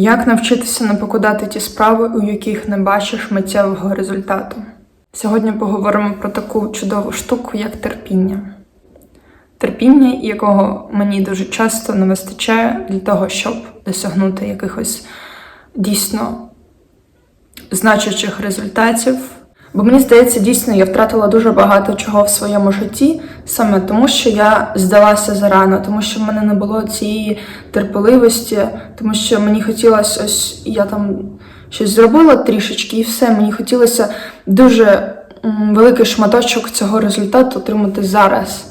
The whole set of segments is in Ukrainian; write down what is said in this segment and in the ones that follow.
Як навчитися не покидати ті справи, у яких не бачиш миттєвого результату? Сьогодні поговоримо про таку чудову штуку, як терпіння. Терпіння, якого мені дуже часто не вистачає для того, щоб досягнути якихось дійсно значучих результатів. Бо мені здається, дійсно я втратила дуже багато чого в своєму житті, саме тому, що я здалася зарано, тому що в мене не було цієї терпеливості, тому що мені хотілося ось я там щось зробила трішечки, і все. Мені хотілося дуже великий шматочок цього результату отримати зараз.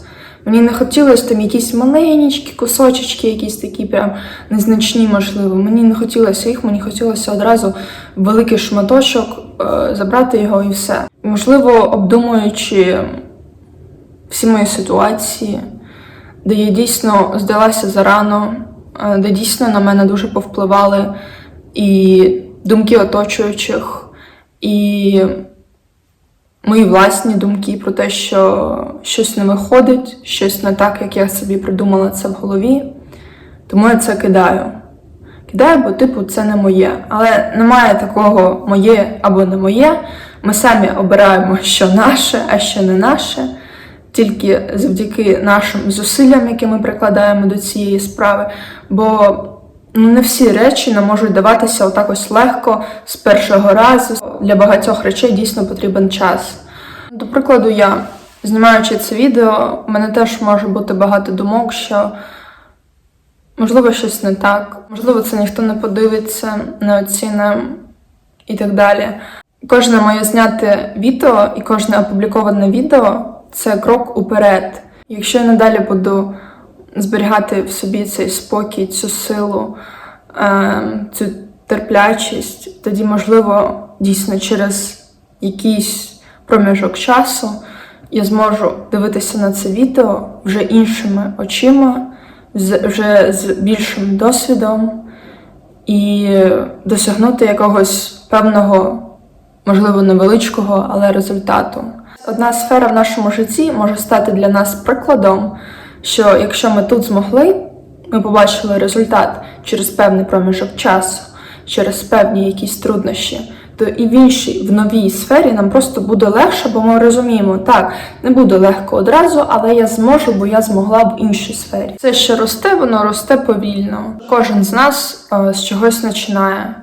Мені не хотілося там якісь маленькі кусочки, якісь такі прям незначні, можливо. Мені не хотілося їх, мені хотілося одразу великий шматочок, е, забрати його і все. Можливо, обдумуючи всі мої ситуації, де я дійсно здалася зарано, е, де дійсно на мене дуже повпливали і думки оточуючих, і мої власні думки про те, що щось не виходить, щось не так, як я собі придумала це в голові. Тому я це кидаю. Кидаю, бо, типу, це не моє. Але немає такого моє або не моє. Ми самі обираємо, що наше, а що не наше. Тільки завдяки нашим зусиллям, які ми прикладаємо до цієї справи. Бо ну, не всі речі нам можуть даватися отак ось легко з першого разу. Для багатьох речей дійсно потрібен час. До прикладу, я, знімаючи це відео, в мене теж може бути багато думок, що можливо щось не так, можливо, це ніхто не подивиться, не оціне і так далі. Кожне моє зняте відео і кожне опубліковане відео це крок уперед. Якщо я надалі буду зберігати в собі цей спокій, цю силу, е, цю терплячість, тоді, можливо, дійсно через якийсь проміжок часу я зможу дивитися на це відео вже іншими очима, вже з більшим досвідом і досягнути якогось певного, можливо, невеличкого, але результату. Одна сфера в нашому житті може стати для нас прикладом, що якщо ми тут змогли, ми побачили результат через певний проміжок часу, через певні якісь труднощі, то і в іншій, в новій сфері нам просто буде легше, бо ми розуміємо, так, не буде легко одразу, але я зможу, бо я змогла в іншій сфері. Це що росте, воно росте повільно. Кожен з нас е, з чогось починає.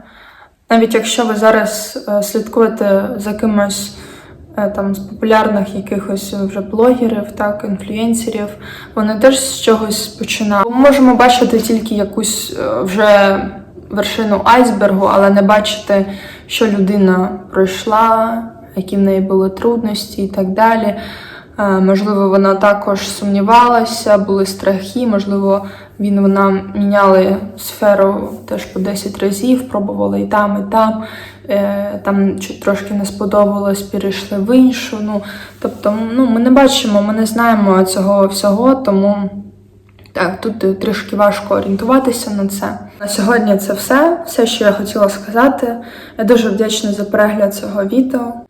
Навіть якщо ви зараз е, слідкуєте за кимось там з популярних якихось вже блогерів, так, інфлюенсерів, вони теж з чогось починали. Ми можемо бачити тільки якусь е, вже вершину айсбергу, але не бачити, що людина пройшла, які в неї були трудності і так далі. Е, Можливо, вона також сумнівалася, були страхи, можливо, він вона міняли сферу теж по 10 разів, пробували і там, і там. Е, Там трошки не сподобалось, перейшли в іншу. Ну, тобто, ну, ми не бачимо, ми не знаємо цього всього, тому так, тут трішки важко орієнтуватися на це. На сьогодні це все, все, що я хотіла сказати. Я дуже вдячна за перегляд цього відео.